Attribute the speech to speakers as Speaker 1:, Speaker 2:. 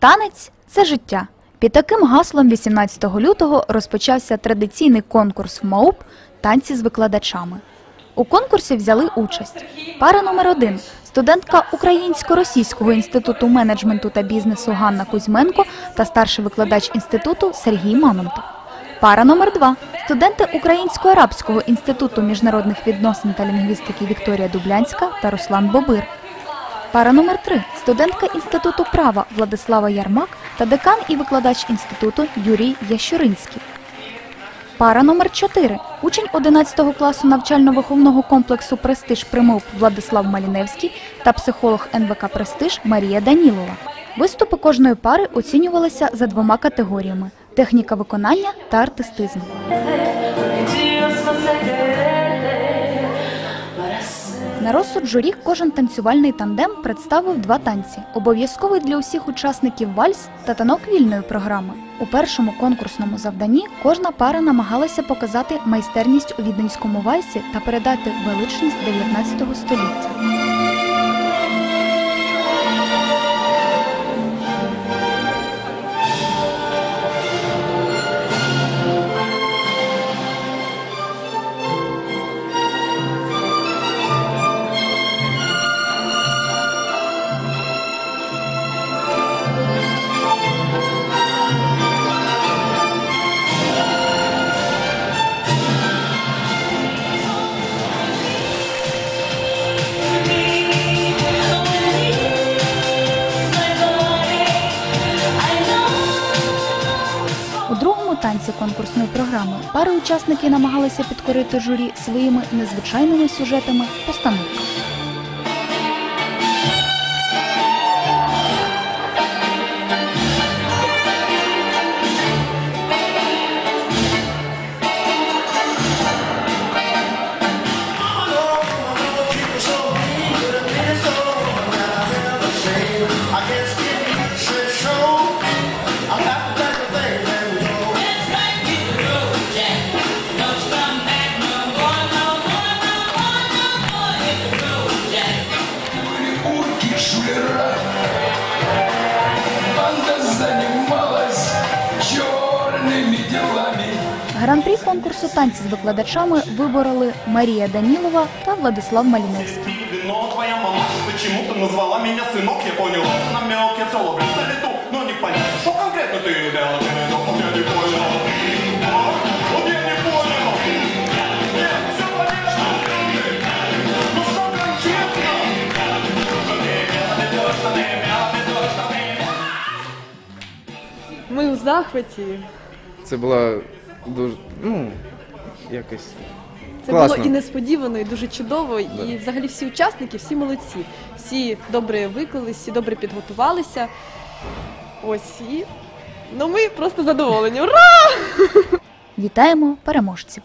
Speaker 1: Танець це життя. Під таким гаслом 18 лютого розпочався традиційний конкурс в МАУП танці з викладачами. У конкурсі взяли участь пара номер один студентка Українсько-російського інституту менеджменту та бізнесу Ганна Кузьменко та старший викладач інституту Сергій Мамонтов. Пара номер два студенти Українсько-арабського інституту міжнародних відносин та лінгвістики Вікторія Дублянська та Руслан Бобир. Пара номер 3 студентка інституту права Владислава Ярмак та декан і викладач інституту Юрій Ящуринський. Пара номер 4 учень 11 класу навчально-виховного комплексу Престиж Примуп Владислав Маліневський та психолог НВК Престиж Марія Данілова. Виступи кожної пари оцінювалися за двома категоріями: техніка виконання та артистизм. На розсуд журі кожен танцювальний тандем представив два танці: обов'язковий для усіх учасників вальс та танок вільної програми. У першому конкурсному завданні кожна пара намагалася показати майстерність у віденському вальсі та передати величність 19 століття. Танці конкурсної програми пари учасники намагалися підкорити журі своїми незвичайними сюжетами постановки. Гран-прі конкурсу танці з викладачами вибороли Марія Данілова та Владислав Маліневський.
Speaker 2: Но твоя мама почему-то назвала меня сынок, я понял. Намек, я целый блин, на лету, но не понятно. Что конкретно ты имела в виду? Вот я не понял. А? Вот я не понял. Нет, все понятно. Ну что конкретно?
Speaker 3: Ми у захваті.
Speaker 4: Це була дуже, ну, якось.
Speaker 3: Це
Speaker 4: Класно.
Speaker 3: було і несподівано, і дуже чудово. І взагалі всі учасники, всі молодці. Всі добре виклались, всі добре підготувалися. Ось і ну ми просто задоволені. Ура!
Speaker 1: Вітаємо переможців!